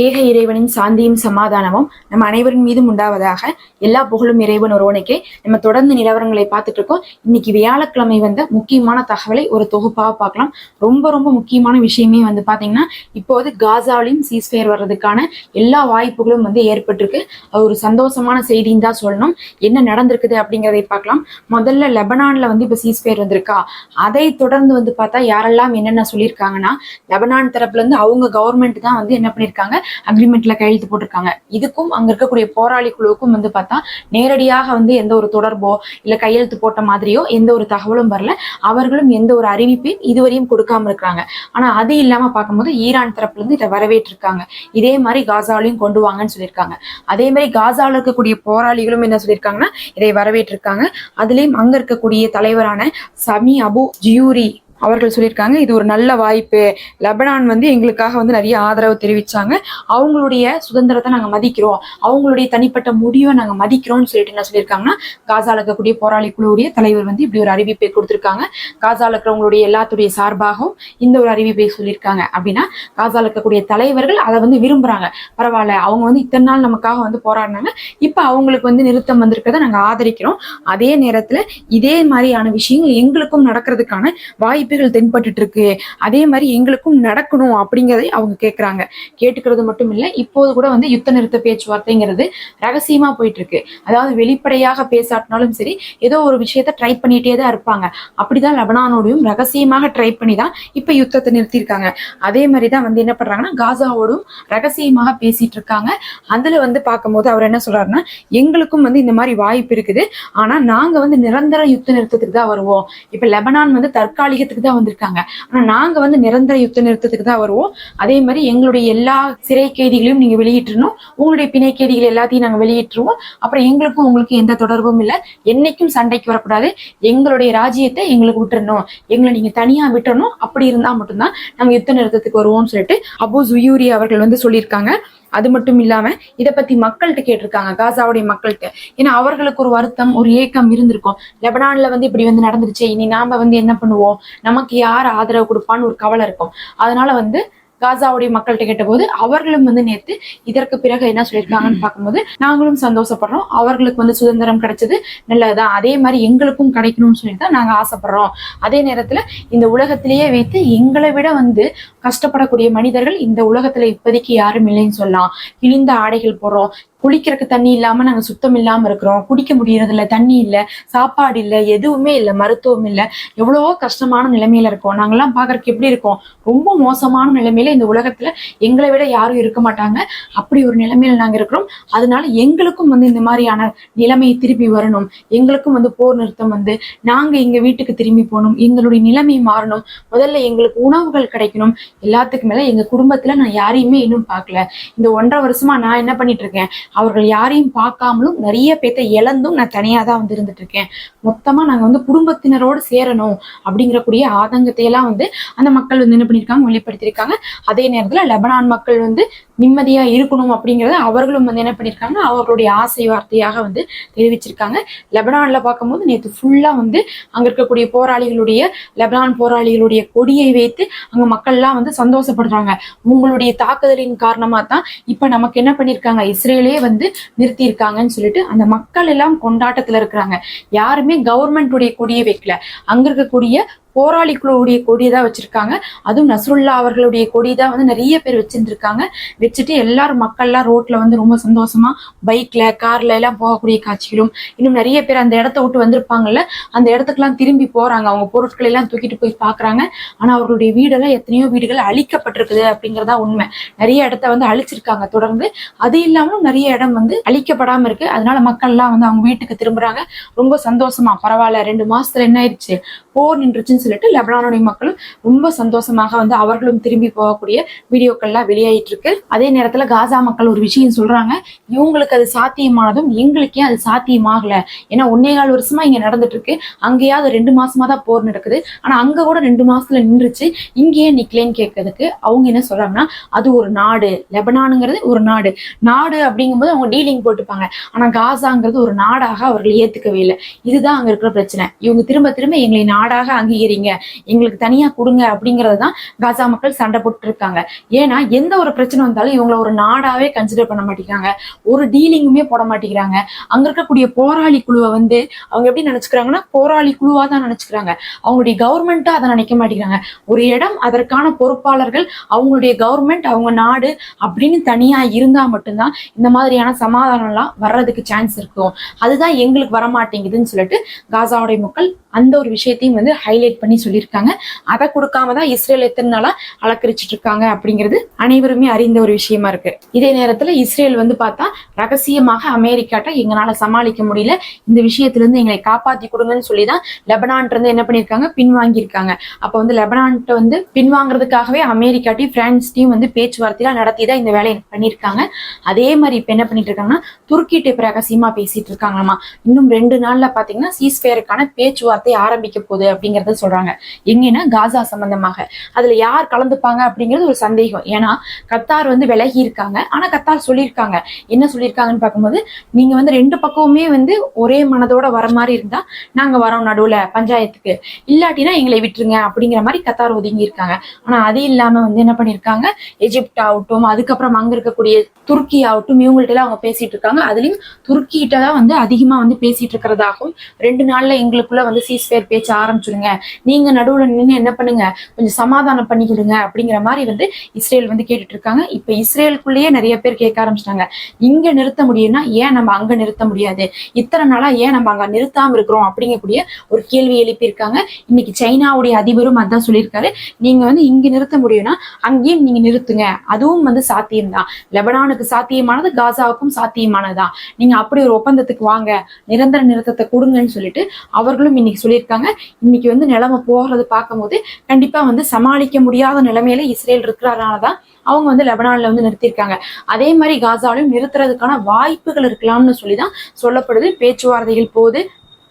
ஏக இறைவனின் சாந்தியும் சமாதானமும் நம்ம அனைவரின் மீதும் உண்டாவதாக எல்லா புகழும் இறைவன் ஒருவனுக்கே. நம்ம தொடர்ந்து நிலவரங்களை பார்த்துட்டு இருக்கோம். இன்னைக்கு வியாழக்கிழமை வந்த முக்கியமான தகவலை ஒரு தொகுப்பாக பார்க்கலாம். ரொம்ப ரொம்ப முக்கியமான விஷயமே வந்து பார்த்தீங்கன்னா இப்போது காசாவிலையும் சீஸ்ஃபயர் வர்றதுக்கான எல்லா வாய்ப்புகளும் வந்து ஏற்பட்டிருக்கு. அது ஒரு சந்தோஷமான செய்தின்னு தான் சொல்லணும். என்ன நடந்திருக்குது அப்படிங்கிறதை பார்க்கலாம். முதல்ல லெபனான்ல வந்து இப்போ சீஸ்ஃபயர் வந்திருக்கா? அதை தொடர்ந்து வந்து பார்த்தா யாரெல்லாம் என்னென்ன சொல்லியிருக்காங்கன்னா லெபனான் தரப்புலேருந்து அவங்க கவர்மெண்ட் தான் வந்து என்ன பண்ணியிருக்காங்க? அக்ரிமெண்ட்ல கையெழுத்து போட்டிருக்காங்க. இதுக்கும் அங்க இருக்கக்கூடிய போராளி குழுவுக்கும் வந்து பார்த்தா நேரடியாக வந்து எந்த ஒரு தொடர்போ இல்ல கையெழுத்து போட்ட மாதிரியோ எந்த ஒரு தகவலும் வரல. அவர்களும் எந்த ஒரு அறிவிப்பையும் இதுவரையும் கொடுக்காம இருக்கிறாங்க. ஆனா அது இல்லாம பார்க்கும்போது ஈரான் தரப்புல இருந்து இதை வரவேற்றிருக்காங்க. இதே மாதிரி காசாலையும் கொண்டு வாங்கன்னு சொல்லியிருக்காங்க. அதே மாதிரி காசால இருக்கக்கூடிய போராளிகளும் என்ன சொல்லியிருக்காங்கன்னா இதை வரவேற்றிருக்காங்க. அதுலயும் அங்க இருக்கக்கூடிய தலைவரான சமி அபு ஜியூரி அவர்கள் சொல்லியிருக்காங்க இது ஒரு நல்ல வாய்ப்பு. லெபனான் வந்து எங்களுக்காக வந்து நிறைய ஆதரவு தெரிவிச்சாங்க. அவங்களுடைய சுதந்திரத்தை நாங்கள் மதிக்கிறோம். அவங்களுடைய தனிப்பட்ட முடிவை நாங்க மதிக்கிறோம்னு சொல்லிட்டு என்ன சொல்லியிருக்காங்கன்னா காசால இருக்கக்கூடிய போராளி குழுவுடைய தலைவர் வந்து இப்படி ஒரு அறிவிப்பை கொடுத்துருக்காங்க. காசால இருக்கிறவங்களுடைய எல்லாத்துடைய சார்பாகவும் இந்த ஒரு அறிவிப்பை சொல்லியிருக்காங்க. அப்படின்னா காசால இருக்கக்கூடிய தலைவர்கள் அதை வந்து விரும்புறாங்க. பரவாயில்ல அவங்க வந்து இத்தனை நாள் நமக்காக வந்து போராடினாங்க. இப்போ அவங்களுக்கு வந்து நிறுத்தம் வந்திருக்கிறத நாங்கள் ஆதரிக்கிறோம். அதே நேரத்தில் இதே மாதிரியான விஷயங்கள் எங்களுக்கும் நடக்கிறதுக்கான வாய்ப்பு வாய்ப்புகள் தென்பட்டு இருக்கு அதே மாதிரி எங்களுக்கும் நடக்கணும் அப்படிங்கறதை அவங்க கேட்கறாங்க கேட்டுக்கிறது மட்டும் இல்ல இப்போது கூட வந்து யுத்த நிறுத்த பேச்சுவார்த்தைங்கிறது ரகசியமா போயிட்டு இருக்கு அதாவது வெளிப்படையாக பேசாட்டினாலும் சரி ஏதோ ஒரு விஷயத்த ட்ரை பண்ணிட்டே தான் இருப்பாங்க. அப்படிதான் லெபனானோடையும் ரகசியமாக ட்ரை பண்ணி தான் இப்ப யுத்தத்தை நிறுத்தியிருக்காங்க. அதே மாதிரி தான் வந்து என்ன பண்றாங்கன்னா காசாவோடும் ரகசியமாக பேசிட்டு இருக்காங்க அதுல வந்து பார்க்கும்போது அவர் என்ன சொல்றாருன்னா எங்களுக்கும் வந்து இந்த மாதிரி வாய்ப்பு இருக்குது. ஆனா நாங்க வந்து நிரந்தர யுத்த நிறுத்தத்துக்கு தான் வருவோம். இப்ப லெபனான் வந்து தற்காலிகத்துக்கு தான் வந்திருக்காங்க. ஆனா நாங்க வந்து நிரந்தர யுத்த நிறுத்தத்துக்கு தான் வருவோம். அதே மாதிரி எங்களுடைய எல்லா சிறை கைதிகளையும் நீங்க வெளியிட்டுருணும். உங்களுடைய பிணை கைதிகள் எல்லாத்தையும் நாங்க வெளியிட்டுருவோம். அப்புறம் எங்களுக்கும் உங்களுக்கு எந்த தொடர்பும் இல்லை. என்னைக்கும் சண்டைக்கு வரக்கூடாது. எங்களுடைய ராஜ்யத்தை எங்களுக்கு விட்டுறணும். எங்களை நீங்க தனியா விட்டுறணும். அப்படி இருந்தா மட்டும்தான் நாங்க யுத்த நிறுத்தத்துக்கு வருவோம்னு சொல்லிட்டு அபு ஜுயூரி அவர்கள் வந்து சொல்லியிருக்காங்க. அது மட்டும் இல்லாம இதை பத்தி மக்கள்கிட்ட கேட்டிருக்காங்க காசாவுடைய மக்கள்கிட்ட. ஏன்னா அவர்களுக்கு ஒரு வருத்தம் ஒரு ஏக்கம் இருந்திருக்கும். லெபனான்ல வந்து இப்படி வந்து நடந்துருச்சு. இனி நாம வந்து என்ன பண்ணுவோம்? நமக்கு யார் ஆதரவு கொடுப்பான்னு ஒரு கவலை இருக்கும். அதனால வந்து காசாவுடைய மக்கள்கிட்ட கேட்டபோது அவர்களும் வந்து நேத்து இதற்கு பிறகு என்ன சொல்லியிருக்காங்கன்னு பார்க்கும்போது நாங்களும் சந்தோஷப்படுறோம். அவர்களுக்கு வந்து சுதந்திரம் கிடைச்சது நல்லதுதான். அதே மாதிரி எங்களுக்கும் கிடைக்கணும்னு சொல்லிட்டு தான் நாங்கள் ஆசைப்படுறோம். அதே நேரத்தில் இந்த உலகத்திலேயே வைத்து எங்களை விட வந்து கஷ்டப்படக்கூடிய மனிதர்கள் இந்த உலகத்துல இப்போதைக்கு யாரும் இல்லைன்னு சொல்லலாம். கிழிந்த ஆடைகள் போடுறோம். குளிக்கிறதுக்கு தண்ணி இல்லாம நாங்க சுத்தம் இல்லாம இருக்கிறோம். குடிக்க முடியறது இல்ல தண்ணி இல்ல சாப்பாடு இல்ல எதுவுமே இல்ல மருத்துவம் இல்ல. எவ்வளவோ கஷ்டமான நிலைமையில இருக்கோம். நாங்கெல்லாம் பாக்குறதுக்கு எப்படி இருக்கோம்? ரொம்ப மோசமான நிலைமையில இந்த உலகத்துல எங்களை விட யாரும் இருக்க மாட்டாங்க. அப்படி ஒரு நிலைமையில நாங்க இருக்கிறோம். அதனால எங்களுக்கும் வந்து இந்த மாதிரியான நிலைமை திருப்பி வரணும். எங்களுக்கும் வந்து போர் நிறுத்தம் வந்து நாங்க எங்க வீட்டுக்கு திரும்பி போகணும். எங்களுடைய நிலைமை மாறணும். முதல்ல எங்களுக்கு உணவுகள் கிடைக்கணும். எல்லாத்துக்கு மேல எங்க குடும்பத்துல நான் யாரையுமே இன்னும் பார்க்கல. இந்த ஒன்றரை வருஷமா நான் என்ன பண்ணிட்டு இருக்கேன்? அவர்கள் யாரையும் பார்க்காமலும் நிறைய பேத்த இழந்தும் நான் தனியா தான் வந்து இருந்துட்டு இருக்கேன். மொத்தமா நாங்க வந்து குடும்பத்தினரோடு சேரணும் அப்படிங்கிறக்கூடிய கூடிய ஆதங்கத்தையெல்லாம் வந்து அந்த மக்கள் வந்து என்ன பண்ணியிருக்காங்க வெளிப்படுத்தியிருக்காங்க. அதே நேரத்துல லெபனான் மக்கள் வந்து நிம்மதியா இருக்கணும் அப்படிங்கறத அவர்களும் வந்து என்ன பண்ணியிருக்காங்க அவர்களுடைய ஆசை வார்த்தையாக வந்து தெரிவிச்சிருக்காங்க. லெபனான்ல பார்க்கும்போது நேற்று ஃபுல்லா வந்து அங்க இருக்கக்கூடிய போராளிகளுடைய லெபனான் போராளிகளுடைய கொடியை வைத்து அங்க மக்கள்லாம் வந்து சந்தோஷப்படுறாங்க. உங்களுடைய தாக்குதலின் காரணமா தான் இப்ப நமக்கு என்ன பண்ணிருக்காங்க? இஸ்ரேலே வந்து நிறுத்தி இருக்காங்கன்னு சொல்லிட்டு அந்த மக்கள் எல்லாம் கொண்டாட்டத்துல இருக்கிறாங்க. யாருமே கவர்மெண்ட்டுடைய கொடியை வைக்கல. அங்க இருக்கக்கூடிய போராளிக்குழுவுடைய கொடி தான் வச்சிருக்காங்க. அதுவும் நஸ்ருல்லா அவர்களுடைய கொடி தான் வந்து நிறைய பேர் வச்சிருந்துருக்காங்க. வச்சுட்டு எல்லாரும் மக்கள்லாம் ரோட்ல வந்து ரொம்ப சந்தோஷமா பைக்ல கார்ல எல்லாம் போகக்கூடிய காட்சிகளும் இன்னும் நிறைய பேர் அந்த இடத்த விட்டு வந்திருப்பாங்கல்ல அந்த இடத்துக்குலாம் திரும்பி போறாங்க. அவங்க பொருட்களை எல்லாம் தூக்கிட்டு போய் பாக்குறாங்க. ஆனா அவர்களுடைய வீடெல்லாம் எத்தனையோ வீடுகள் அழிக்கப்பட்டிருக்குது அப்படிங்கறதா உண்மை. நிறைய இடத்த வந்து அழிச்சிருக்காங்க தொடர்ந்து. அது இல்லாமலும் நிறைய இடம் வந்து அழிக்கப்படாம இருக்கு. அதனால மக்கள்லாம் வந்து அவங்க வீட்டுக்கு திரும்புறாங்க. ரொம்ப சந்தோஷமா. பரவாயில்ல ரெண்டு மாசத்துல என்ன ஆயிடுச்சு? போர் நின்றுச்சுன்னு சொல்லிட்டு லெபனானுடைய மக்களும் ரொம்ப சந்தோஷமாக வந்து அவர்களும் திரும்பி போகக்கூடிய வீடியோக்கள்லாம் வெளியாயிட்டு இருக்கு அதே நேரத்தில் காசா மக்கள் ஒரு விஷயம் சொல்றாங்க இவங்களுக்கு அது சாத்தியமானதும் எங்களுக்கே அது சாத்தியமாகல? ஏன்னா ஒன்னே கால் வருஷமா இங்க நடந்துட்டு இருக்கு அங்கேயாவது ரெண்டு மாசமா தான் போர் நடக்குது. ஆனா அங்க கூட ரெண்டு மாசத்துல நின்றுச்சு. இங்கேயே நிக்கலேன்னு கேட்கறதுக்கு அவங்க என்ன சொல்றாங்கன்னா அது ஒரு நாடு. லெபனானுங்கிறது ஒரு நாடு. நாடு அப்படிங்கும்போது அவங்க டீலிங் போட்டுப்பாங்க. ஆனா காசாங்கிறது ஒரு நாடாக அவர்கள் ஏத்துக்கவே இல்லை. இதுதான் அங்க இருக்கிற பிரச்சனை. இவங்க திரும்ப திரும்ப எங்களை நாடாக அங்கீகரி செய்றீங்க எங்களுக்கு தனியா கொடுங்க அப்படிங்கறது தான் காசா மக்கள் சண்டை போட்டு இருக்காங்க ஏன்னா எந்த ஒரு பிரச்சனை வந்தாலும் இவங்கள ஒரு நாடாவே கன்சிடர் பண்ண மாட்டேங்கிறாங்க. ஒரு டீலிங்குமே போட மாட்டேங்கிறாங்க. அங்க இருக்கக்கூடிய போராளி குழுவை வந்து அவங்க எப்படி நினைச்சுக்கிறாங்கன்னா போராளி குழுவா தான் நினைச்சுக்கிறாங்க. அவங்களுடைய கவர்மெண்ட்டா அதை நினைக்க மாட்டேங்கிறாங்க. ஒரு இடம் அதற்கான பொறுப்பாளர்கள் அவங்களுடைய கவர்மெண்ட் அவங்க நாடு அப்படின்னு தனியா இருந்தா மட்டும்தான் இந்த மாதிரியான சமாதானம்லாம் வர்றதுக்கு சான்ஸ் இருக்கும். அதுதான் எங்களுக்கு வரமாட்டேங்குதுன்னு சொல்லிட்டு காசாவுடைய மக்கள் அந்த ஒரு விஷயத்தையும் வந்து ஹைலைட் பண்ணி சொல்லியிருக்காங்க. அதை கொடுக்காம தான் இஸ்ரேல் எத்தனை நாளா அலக்கரிச்சிட்டு இருக்காங்க அப்படிங்கிறது அனைவருமே அறிந்த ஒரு விஷயமா இருக்கு. இதே நேரத்துல இஸ்ரேல் வந்து பார்த்தா ரகசியமாக அமெரிக்காட்ட எங்களால சமாளிக்க முடியல. இந்த விஷயத்துல இருந்து எங்களை காப்பாத்தி கொடுங்கன்னு சொல்லி தான் லெபனான் இருந்து என்ன பண்ணிருக்காங்க பின்வாங்கியிருக்காங்க. அப்ப வந்து லெபனான்ட்ட வந்து பின்வாங்குறதுக்காகவே அமெரிக்காட்டையும் பிரான்ஸ்டையும் வந்து பேச்சுவார்த்தைலாம் நடத்தி தான் இந்த வேலையை பண்ணியிருக்காங்க. அதே மாதிரி இப்ப என்ன பண்ணிட்டு இருக்காங்கன்னா துருக்கிட்டு இப்ப ரகசியமா பேசிட்டு இருக்காங்களாமா. இன்னும் ரெண்டு நாள்ல பாத்தீங்கன்னா சீஸ்பேருக்கான பேச்சுவார்த்தை ஆரம்பிக்க போகுது அப்படிங்கறத சொல்றாங்க. எங்கன்னா காசா சம்பந்தமாக. அதுல யார் கலந்துப்பாங்க அப்படிங்கிறது ஒரு சந்தேகம். ஏன்னா கத்தார் வந்து விலகி இருக்காங்க. ஆனா கத்தார் சொல்லியிருக்காங்க. என்ன சொல்லியிருக்காங்கன்னு பார்க்கும்போது நீங்க வந்து ரெண்டு பக்கமுமே வந்து ஒரே மனதோட வர மாதிரி இருந்தா நாங்க வரோம் நடுவுல பஞ்சாயத்துக்கு. இல்லாட்டினா எங்களை விட்டுருங்க அப்படிங்கிற மாதிரி கத்தார் ஒதுங்கி இருக்காங்க. ஆனா அது இல்லாம வந்து என்ன பண்ணிருக்காங்க? எஜிப்ட் ஆகட்டும் அதுக்கப்புறம் அங்க இருக்கக்கூடிய துருக்கி ஆகட்டும் இவங்கள்ட்ட எல்லாம் அவங்க பேசிட்டு இருக்காங்க. அதுலயும் துருக்கிட்ட தான் வந்து அதிகமா வந்து பேசிட்டு இருக்கிறதாகவும் ரெண்டு நாள்ல எங்களுக்குள்ள வந்து சீஸ்பேர் பேச்ச ஆரம்பிச்சிருங்க நீங்க நடுவுல நின்று என்ன பண்ணுங்க? கொஞ்சம் சமாதானம் பண்ணிக்கிடுங்க அப்படிங்கிற மாதிரி வந்து இஸ்ரேல் வந்து கேட்டுட்டு இருக்காங்க. இப்ப இஸ்ரேலுக்குள்ளேயே நிறைய பேர் கேட்க ஆரம்பிச்சிட்டாங்க. இங்க நிறுத்த முடியும்னா ஏன் நம்ம அங்க நிறுத்த முடியாது? இத்தனை நாளா ஏன் நம்ம அங்க நிறுத்தாம இருக்கிறோம் அப்படிங்கக்கூடிய ஒரு கேள்வி எழுப்பியிருக்காங்க. இன்னைக்கு சைனாவுடைய அதிபரும் அதான் சொல்லியிருக்காரு. நீங்க வந்து இங்க நிறுத்த முடியும்னா அங்கேயும் நீங்க நிறுத்துங்க. அதுவும் வந்து சாத்தியம்தான். லெபனானுக்கு சாத்தியமானது காசாவுக்கும் சாத்தியமானதுதான். நீங்க அப்படி ஒரு ஒப்பந்தத்துக்கு வாங்க. நிரந்தர நிறுத்தத்தை கொடுங்கன்னு சொல்லிட்டு அவர்களும் இன்னைக்கு சொல்லியிருக்காங்க. இன்னைக்கு வந்து நிலைமை போகிறது பார்க்கும்போது கண்டிப்பா வந்து சமாளிக்க முடியாத நிலைமையில இஸ்ரேல் இருக்கிறதுனாலதான் அவங்க வந்து லெபனானில் வந்து நிறுத்தியிருக்காங்க. அதே மாதிரி காசாலையும் நிறுத்துறதுக்கான வாய்ப்புகள் இருக்கலாம்னு சொல்லி தான் சொல்லப்படுது. பேச்சுவார்த்தைகள் போது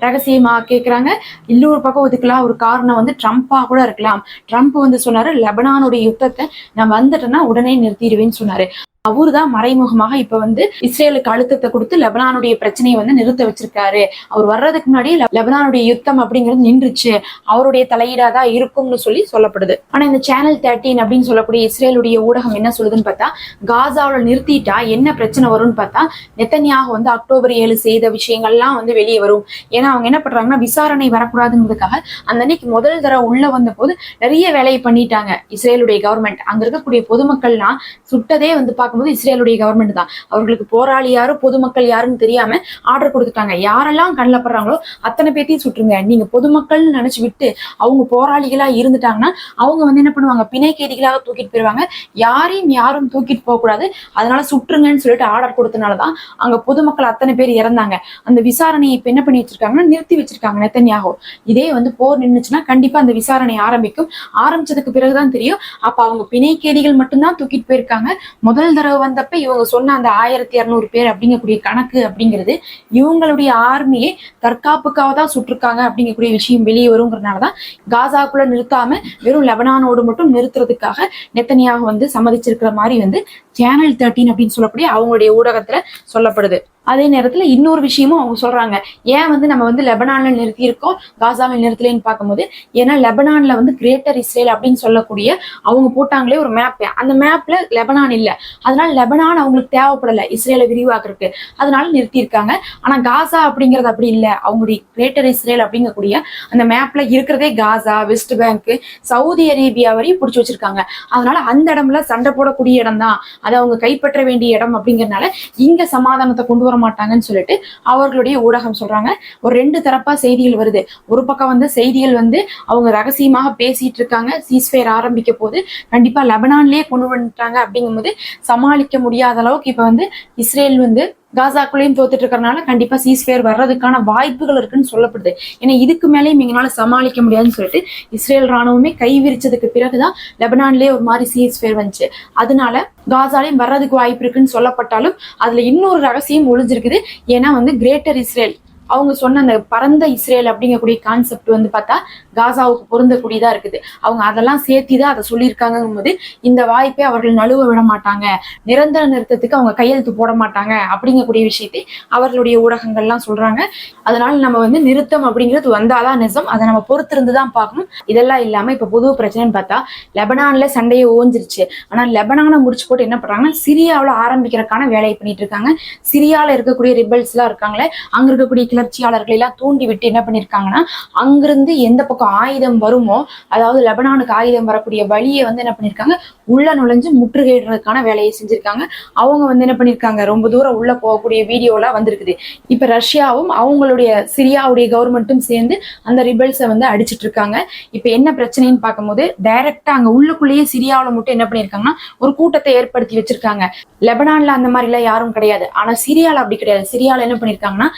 ரகசியமா கேக்குறாங்க. இன்னொரு பக்கம் ஒதுக்கலாம். ஒரு காரணம் வந்து ட்ரம்ப்பா கூட இருக்கலாம். ட்ரம்ப் வந்து சொன்னாரு லெபனானுடைய யுத்தத்தை நான் வந்துட்டேன்னா உடனே நிறுத்திடுவேன்னு சொன்னாரு. அவரு தான் மறைமுகமாக இப்ப வந்து இஸ்ரேலுக்கு அழுத்தத்தை கொடுத்து லெபனானுடைய பிரச்சனையை வந்து நிறுத்த வச்சிருக்காரு. அவர் வர்றதுக்கு முன்னாடி லெபனானுடைய யுத்தம் அப்படிங்கிறது நின்றுச்சு. அவருடைய தலையீடா தான் இருக்கும்னு சொல்லி சொல்லப்படுது. ஆனா இந்த சேனல் தேர்ட்டீன் அப்படின்னு சொல்லக்கூடிய இஸ்ரேலுடைய ஊடகம் என்ன சொல்லுதுன்னு பார்த்தா காசாவில் நிறுத்திட்டா என்ன பிரச்சனை வரும்னு பார்த்தா நெத்தனியாக வந்து அக்டோபர் ஏழு செய்த விஷயங்கள்லாம் வந்து வெளியே வரும். ஏன்னா அவங்க என்ன பண்றாங்கன்னா விசாரணை வரக்கூடாதுங்கிறதுக்காக அந்த அன்னைக்கு முதல் தடவை உள்ள வந்த போது நிறைய வேலையை பண்ணிட்டாங்க இஸ்ரேலுடைய கவர்மெண்ட் அங்க இருக்கக்கூடிய பொதுமக்கள்லாம் சுட்டதே வந்து பார்க்கும்போது இஸ்ரேலுடைய கவர்மெண்ட் தான். அவர்களுக்கு போராளி யாரு பொதுமக்கள் யாருன்னு தெரியாம ஆர்டர் கொடுத்துட்டாங்க. யாரெல்லாம் கண்ணில் படுறாங்களோ அத்தனை பேர்த்தையும் சுட்டுருங்க. நீங்க பொதுமக்கள்னு நினைச்சு விட்டு அவங்க போராளிகளா இருந்துட்டாங்கன்னா அவங்க வந்து என்ன பண்ணுவாங்க? பிணை கைதிகளாக தூக்கிட்டு போயிருவாங்க. யாரையும் யாரும் தூக்கிட்டு போகக்கூடாது அதனால சுட்டுருங்கன்னு சொல்லிட்டு ஆர்டர் கொடுத்தனாலதான் அங்க பொதுமக்கள் அத்தனை பேர் இறந்தாங்க. அந்த விசாரணையை இப்ப என்ன பண்ணி வச்சிருக்காங்கன்னா நிறுத்தி வச்சிருக்காங்க நெத்தன்யாகோ. இதே வந்து போர் நின்றுச்சுன்னா கண்டிப்பா அந்த விசாரணை ஆரம்பிக்கும். ஆரம்பிச்சதுக்கு பிறகுதான் தெரியும். அப்ப அவங்க பிணை கைதிகள் மட்டும்தான் தூக்கிட்டு போயிருக்காங்க. முதல் தடவை வந்தப்ப இவங்க சொன்ன அந்த ஆயிரத்தி இரநூறு பேர் அப்படிங்கக்கூடிய கணக்கு அப்படிங்கிறது இவங்களுடைய ஆர்மியை தற்காப்புக்காக தான் சுட்டிருக்காங்க அப்படிங்கக்கூடிய விஷயம் வெளியே வருங்கிறதுனாலதான் காசாக்குள்ள நிறுத்தாம வெறும் லெபனானோடு மட்டும் நிறுத்துறதுக்காக நெத்தனியாக வந்து சம்மதிச்சிருக்கிற மாதிரி வந்து சேனல் தேர்ட்டின் அப்படின்னு சொல்லக்கூடிய அவங்களுடைய ஊடகத்துல சொல்லப்படுது. அதே நேரத்துல இன்னொரு விஷயமும் அவங்க சொல்றாங்க. ஏன் வந்து நம்ம வந்து லெபனான்ல நிறுத்தி இருக்கோம் காசாவில் நிறுத்தலைன்னு பார்க்கும்போது ஏன்னா லெபனான்ல வந்து கிரேட்டர் இஸ்ரேல் அப்படின்னு சொல்லக்கூடிய அவங்க போட்டாங்களே ஒரு மேப் அந்த மேப்ல லெபனான் இல்ல. அதனால லெபனான் அவங்களுக்கு தேவைப்படல. இஸ்ரேலை விரிவாக்குறதுக்கு. அதனால நிறுத்தியிருக்காங்க. ஆனா காசா அப்படிங்கிறது அப்படி இல்லை. அவங்களுடைய கிரேட்டர் இஸ்ரேல் அப்படிங்கக்கூடிய அந்த மேப்ல இருக்கிறதே Gaza West Bank Saudi Arabia வரையும் பிடிச்சி வச்சிருக்காங்க. அதனால அந்த இடம்ல சண்டை போடக்கூடிய இடம் தான் அதை அவங்க கைப்பற்ற வேண்டிய இடம் அப்படிங்கறதுனால இங்க சமாதானத்தை கொண்டு வர மாட்டாங்கன்னு சொல்லிட்டு அவர்களுடைய ஊடகம் சொல்றாங்க. ஒரு ரெண்டு தரப்பா செய்திகள் வருது. ஒரு பக்கம் வந்து செய்திகள் வந்து அவங்க ரகசியமாக பேசிட்டு இருக்காங்க. சீஸ்ஃபயர் ஆரம்பிக்க போது கண்டிப்பா லெபனான்லயே கொண்டு வந்துட்டாங்க அப்படிங்கும்போது சமாளிக்க முடியாத அளவுக்கு இப்ப வந்து இஸ்ரேல் வந்து காசாக்குள்ளேயும் தோத்துட்டு இருக்கறனால கண்டிப்பா சீஸ்ஃபயர் வர்றதுக்கான வாய்ப்புகள் இருக்குன்னு சொல்லப்படுது. ஏன்னா இதுக்கு மேலேயும் எங்களால சமாளிக்க முடியாதுன்னு சொல்லிட்டு இஸ்ரேல் ராணுவமே கை விரிச்சதுக்கு பிறகுதான் லெபனான்லயே ஒரு மாதிரி சீஸ்ஃபயர் வந்துச்சு. அதனால காசாலையும் வர்றதுக்கு வாய்ப்பு இருக்குன்னு சொல்லப்பட்டாலும் அதுல இன்னொரு ரகசியம் ஒழிஞ்சிருக்குது ஏன்னா வந்து கிரேட்டர் இஸ்ரேல் அவங்க சொன்ன அந்த பரந்த இஸ்ரேல் அப்படிங்கக்கூடிய கான்செப்ட் வந்து பார்த்தா காசாவுக்கு பொருந்தக்கூடியதா இருக்குது. அவங்க அதெல்லாம் சேர்த்தி தான் அதை சொல்லியிருக்காங்கும் போது இந்த வாய்ப்பை அவர்கள் நழுவ விட மாட்டாங்க. நிரந்தர நிறுத்தத்துக்கு அவங்க கையெழுத்து போட மாட்டாங்க அப்படிங்கக்கூடிய விஷயத்தை அவர்களுடைய ஊடகங்கள்லாம் சொல்றாங்க. அதனால நம்ம வந்து நிறுத்தம் அப்படிங்கிறது வந்தாதான் நிஜம். அதை நம்ம பொறுத்திருந்து தான் பார்க்கணும். இதெல்லாம் இல்லாம இப்ப புது பிரச்சனைன்னு பார்த்தா லெபனான்ல சண்டையை ஓஞ்சிருச்சு. ஆனா லெபனானை முடிச்சு போட்டு என்ன பண்றாங்கன்னா சிரியாவில் ஆரம்பிக்கிறதுக்கான வேலையை பண்ணிட்டு இருக்காங்க. சிரியாவில் இருக்கக்கூடிய ரிபல்ஸ் எல்லாம் இருக்காங்களே அங்க இருக்கக்கூடிய கிளர்ச்சியாளர்களை எல்லாம் தூண்டி விட்டு என்ன பண்ணிருக்காங்கன்னா அங்கிருந்து எந்த பக்கம் ஆயுதம் வருமோ அதாவது லெபனானுக்கு ஆயுதம் வரக்கூடிய வழியை வந்து என்ன பண்ணிருக்காங்க உள்ள நுழைஞ்சு முற்றுகையிடுறதுக்கான வேலையை செஞ்சிருக்காங்க. அவங்க வந்து என்ன பண்ணிருக்காங்க ரொம்ப தூரம் உள்ள போகக்கூடிய வீடியோலாம் வந்திருக்குது. இப்ப ரஷ்யாவும் அவங்களுடைய சிரியாவுடைய கவர்மெண்ட்டும் சேர்ந்து அந்த ரிபல்ஸை வந்து அடிச்சிட்டு இருக்காங்க இப்ப என்ன பிரச்சனைன்னு பார்க்கும்போது டைரக்டா அங்க உள்ளுக்குள்ளேயே சிரியாவில மட்டும் என்ன பண்ணிருக்காங்கன்னா ஒரு கூட்டத்தை ஏற்படுத்தி வச்சிருக்காங்க. லெபனான்ல அந்த மாதிரி எல்லாம் யாரும் கிடையாது. ஆனா சிரியால அப்படி கிடையாது. சிரியால என்ன பண்ணிருக்காங்கன்னா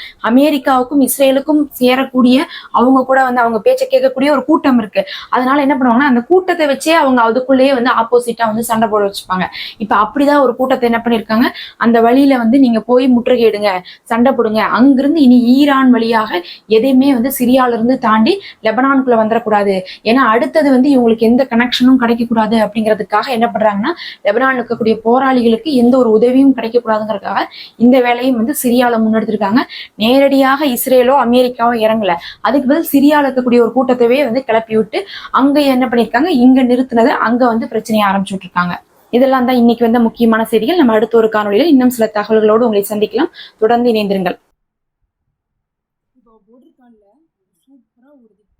அமெரிக்காவுக்கும் இஸ்ரேலுக்கும் சேரக்கூடிய அவங்க கூட வந்து அவங்க பேச்சை கேட்கக்கூடிய ஒரு கூட்டம் இருக்கு. அதனால என்ன பண்ணுவாங்கன்னா அந்த கூட்டத்தை வச்சே அவங்க அதுக்குள்ளேயே வந்து ஆப்போசிட்டா வந்து சண்டை போட வச்சுப்பாங்க. இப்ப அப்படிதான் ஒரு கூட்டத்தை என்ன பண்ணிருக்காங்க? அந்த வழியில வந்து நீங்க போய் முற்றுகையிடுங்க சண்டை போடுங்க. அங்கிருந்து இனி ஈரான் வழியாக எதையுமே வந்து சிரியால இருந்து தாண்டி லெபனானுக்குள்ள வந்துடக்கூடாது. ஏன்னா அடுத்தது வந்து இவங்களுக்கு எந்த கனெக்ஷனும் கிடைக்கக்கூடாது அப்படிங்கிறதுக்காக என்ன பண்றாங்கன்னா லெபனான் இருக்கக்கூடிய போராளிகளுக்கு எந்த ஒரு உதவியும் கிடைக்கக்கூடாதுங்கிறதுக்காக இந்த வேலையும் வந்து சிரியால முன்னெடுத்திருக்காங்க. நேரடியாக இஸ்ரேலோ அமெரிக்காவோ இறங்கல. அதுக்கு பதில் சிரியால இருக்கக்கூடிய ஒரு கூட்டத்தவே வந்து கிளப்பி விட்டு அங்க என்ன பண்ணிருக்காங்க இங்க நிறுத்தினது அங்க வந்து பிரச்சனையை ஆரம்பிச்சு விட்டுருக்காங்க இதெல்லாம் தான் இன்னைக்கு வந்த முக்கியமான செய்திகள். நம்ம அடுத்த ஒரு காணொலியில் இன்னும் சில தகவல்களோடு உங்களை சந்திக்கலாம். தொடர்ந்து இணைந்திருங்கள்.